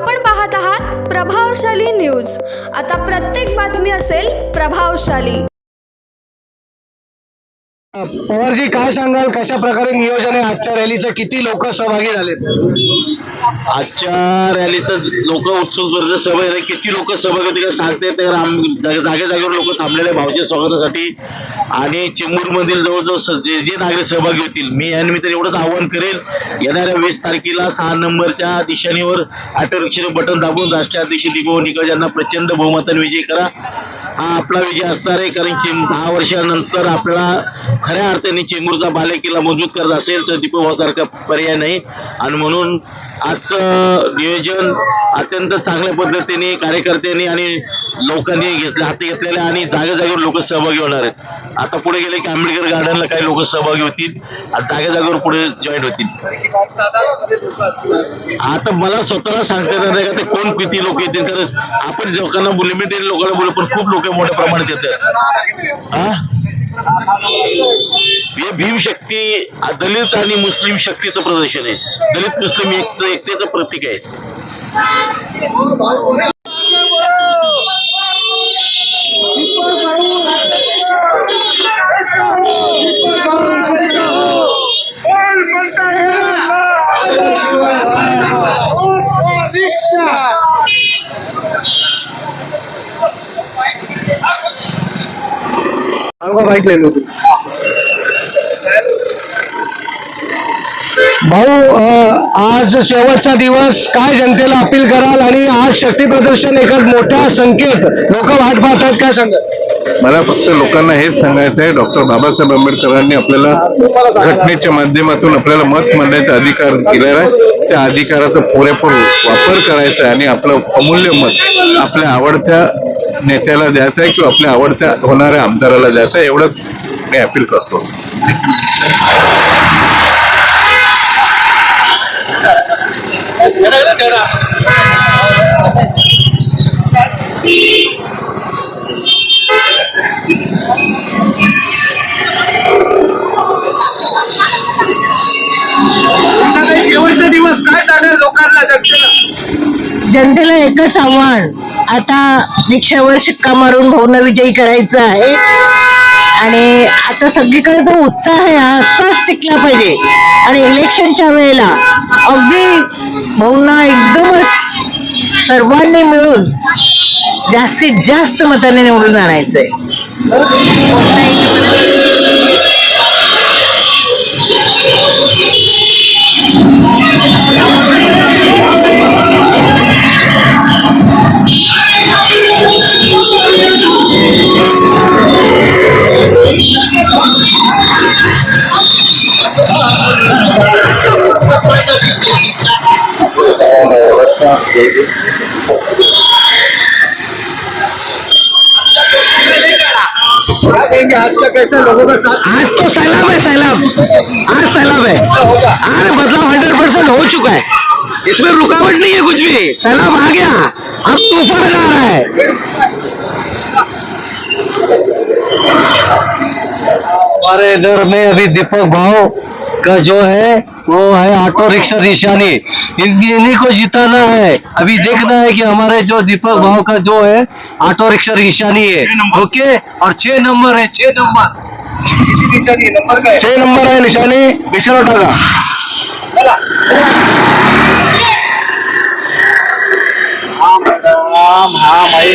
आपण पाहत आहात प्रभावशाली न्यूज. आता प्रत्येक बातमी असेल प्रभावशाली. पवारजी काय सांगाल? कशा प्रकारे नियोजन आहे? आजच्या रॅलीचं किती लोक सहभागी झालेत? आजच्या रॅलीत लोक उत्सुकपर्यंत सहभागी झाले किती लोक सहभागी होते का सांगता येत जागे जागे जागेवर लोक थांबलेले आहे भाऊच्या स्वागतासाठी. आणि चेंबूरमधील जवळजवळ जे जे नागरिक सहभागी होतील मी या निमित्ताने एवढंच आवाहन करेल येणाऱ्या वीस तारखेला सहा नंबरच्या दिशानीवर ऑटो रिक्षाने बटन दाबून राष्ट्रीय अध्यक्ष दीपक निकष यांना प्रचंड बहुमताने विजयी करा. हा आपला विजय असणार आहे. कारण चिम दहा वर्षानंतर आपल्याला खऱ्या अर्थाने चेंबूरचा बालेकिल्ला मजबूत करत असेल तर दीपक पर्याय नाही. आणि म्हणून आजचं नियोजन अत्यंत चांगल्या पद्धतीने कार्यकर्त्यांनी आणि लोकांनी घेतले हाती घेतलेले आणि जागे जागेवर लोक सहभागी होणार आहेत. आता पुढे गेले की आंबेडकर गार्डनला काही लोक सहभागी होतील आणि जागे जागेवर पुढे जॉईन होतील. आता मला स्वतःला सांगता येणार नाही का ते कोण किती लोक येतील? कारण आपण लोकांना लिमिटेड लोकांना बोलू पण खूप लोक मोठ्या प्रमाणात येतात हा? हे भीमशक्ती दलित आणि मुस्लिम शक्तीचं प्रदर्शन आहे. दलित मुस्लिम एकतेचं प्रतीक आहे. भाऊ आज शेवटचा दिवस. काय जनतेला अपील कराल आणि आज शक्ती प्रदर्शन एका मोठ्या संख्येत लोक वाट पाहतात काय सांगत मला फक्त लोकांना हेच सांगायचं आहे डॉक्टर बाबासाहेब आंबेडकरांनी आपल्याला घटनेच्या माध्यमातून आपल्याला मत मांडण्याचा अधिकार दिलेला आहे. त्या अधिकाराचा पुरेपूर वापर करायचा आहे आणि आपलं अमूल्य मत आपल्या आवडत्या नेत्याला द्यायचं आहे किंवा आपल्या आवडत्या होणाऱ्या आमदाराला द्यायचं आहे एवढंच मी अपील करतो. शेवटचा दिवस काय सांगाल लोकांना जनतेला? जनतेला एकच आव्हान आता रिक्षावर शिक्का मारून भाऊंना विजयी करायचा आहे. आणि आता सगळीकडे जो उत्साह आहे हा असाच टिकला पाहिजे. आणि इलेक्शनच्या वेळेला अगदी भाऊंना एकदमच सर्वांनी मिळून जास्तीत जास्त मताने निवडून आणायचंय. आज का कैसा लोगों का साथ? आज तो सैलाब है सैलाब। आज सैलाब है। अरे बदलाव हंड्रेड परसेंट हो चुका है। इसमें रुकावट नहीं है कुछ भी। सैलाब आ गया। अब तूफ़ान आ रहा है। हमारे इधर में अभी दीपक भाव का जो है वो है ऑटो रिक्शा निशानी। इनकी इन्हीं को जिताना है। अभी देखना है कि हमारे जो दीपक भाव का जो है ऑटो रिक्शा निशानी है। ओके? और छह नंबर है छह नंबर। निशानी नंबर का छह नंबर है निशानी। बिशनोटा का हा भाई।